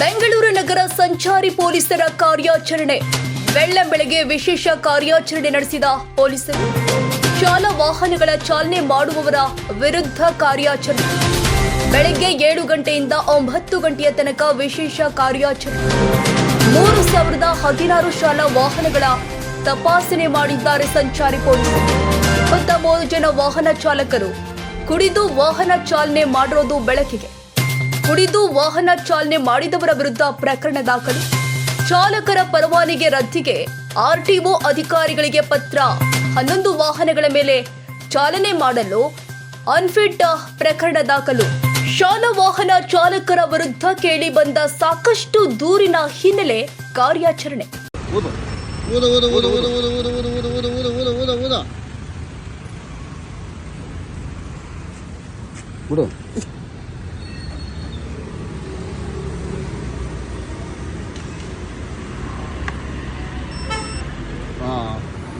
ಬೆಂಗಳೂರು ನಗರ ಸಂಚಾರಿ ಪೊಲೀಸರ ಕಾರ್ಯಾಚರಣೆ. ಬೆಳ್ಳಂಬೆಳಗ್ಗೆ ವಿಶೇಷ ಕಾರ್ಯಾಚರಣೆ ನಡೆಸಿದ ಪೊಲೀಸರು. ಶಾಲಾ ವಾಹನಗಳ ಚಾಲನೆ ಮಾಡುವವರ ವಿರುದ್ಧ ಕಾರ್ಯಾಚರಣೆ. ಬೆಳಗ್ಗೆ ಏಳು ಗಂಟೆಯಿಂದ ಒಂಬತ್ತು ಗಂಟೆಯ ತನಕ ವಿಶೇಷ ಕಾರ್ಯಾಚರಣೆ. ಮೂರು ಸಾವಿರದ ಹದಿನಾರು ಶಾಲಾ ವಾಹನಗಳ ತಪಾಸಣೆ ಮಾಡಿದ್ದಾರೆ ಸಂಚಾರಿ ಪೊಲೀಸರು. ಇಪ್ಪತ್ತ ಜನ ವಾಹನ ಚಾಲಕರು. ಕುಡಿದು ವಾಹನ ಚಾಲನೆ ಮಾಡಿರೋದು ಬೆಳಕಿಗೆ. ಕುಡಿದು ವಾಹನ ಚಾಲನೆ ಮಾಡಿದವರ ವಿರುದ್ಧ ಪ್ರಕರಣ ದಾಖಲು ಚಾಲಕರ ಪರವಾನಗಿ ರದ್ದಿಗೆ ಆರ್ಟಿಒ ಅಧಿಕಾರಿಗಳಿಗೆ ಪತ್ರ ಹನ್ನೊಂದು ವಾಹನಗಳ ಮೇಲೆ ಚಾಲನೆ ಮಾಡಲು ಅನ್ಫಿಟ್ ಪ್ರಕರಣ ದಾಖಲು ಶಾಲಾ ವಾಹನ ಚಾಲಕರ ವಿರುದ್ಧ ಕೇಳಿ ಬಂದ ಸಾಕಷ್ಟು ದೂರಿನ ಹಿನ್ನೆಲೆ ಕಾರ್ಯಾಚರಣೆ ಊದು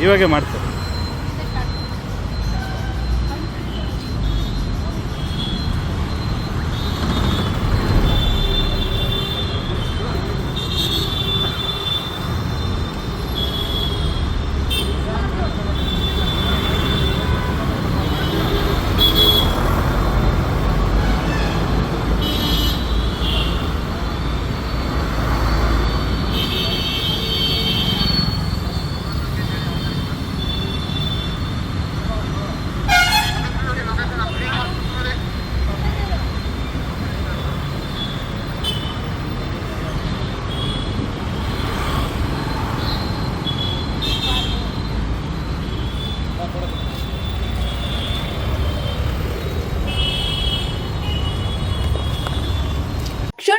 ಇವಾಗೆ ಮಾಡ್ತಾರೆ